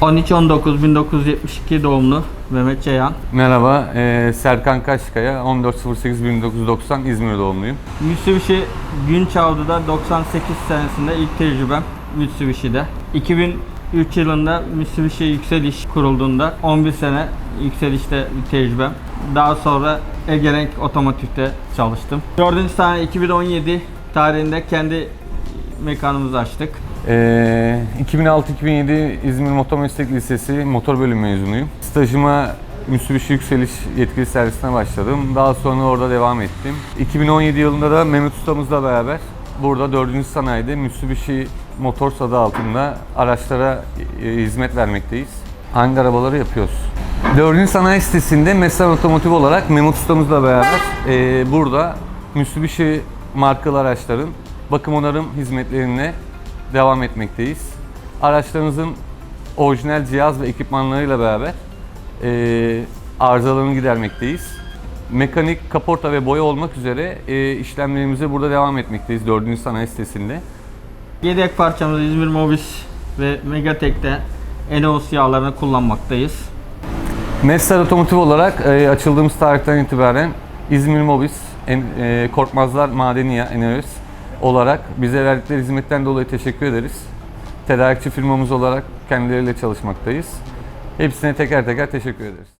13-19-1972 doğumlu Mehmet Ceyhan. Merhaba, e, Serkan Kaşkaya, 14.08.1990 İzmir doğumluyum. Mitsubishi Günçavlı'da 98 senesinde ilk tecrübem Mitsubishi'de. 2003 yılında Mitsubishi Yükseliş kurulduğunda 11 sene yükselişte bir tecrübem. Daha sonra Egerenk Otomotiv'de çalıştım. Dördüncü sene 2017 tarihinde kendi mekanımızı açtık. E, 2006-2007 İzmir Motor Meslek Lisesi motor bölüm mezunuyum. Stajıma Mitsubishi Yükseliş yetkili servisine başladım. Daha sonra orada devam ettim. 2017 yılında da Mehmet Ustamızla beraber burada 4. sanayide Mitsubishi Motors adı altında araçlara e, hizmet vermekteyiz. Hangi arabaları yapıyoruz? 4. sanayi sitesinde Mesel Otomotiv olarak Mehmet Ustamızla beraber e, burada Mitsubishi markalı araçların bakım onarım hizmetlerine devam etmekteyiz. Araçlarımızın orijinal cihaz ve ekipmanlarıyla beraber e, arızalarını gidermekteyiz. Mekanik, kaporta ve boya olmak üzere e, işlemlerimize burada devam etmekteyiz 4. sanayi sitesinde. Yedek parçamızı İzmir Mobis ve Megatek'te Eneos yağlarını kullanmaktayız. Mesler Otomotiv olarak e, açıldığımız tarihten itibaren İzmir Mobis, en, e, Korkmazlar Madeniye, Enerjis olarak bize verdikleri hizmetten dolayı teşekkür ederiz. Tedarikçi firmamız olarak kendileriyle çalışmaktayız. Hepsine teker teker teşekkür ederiz.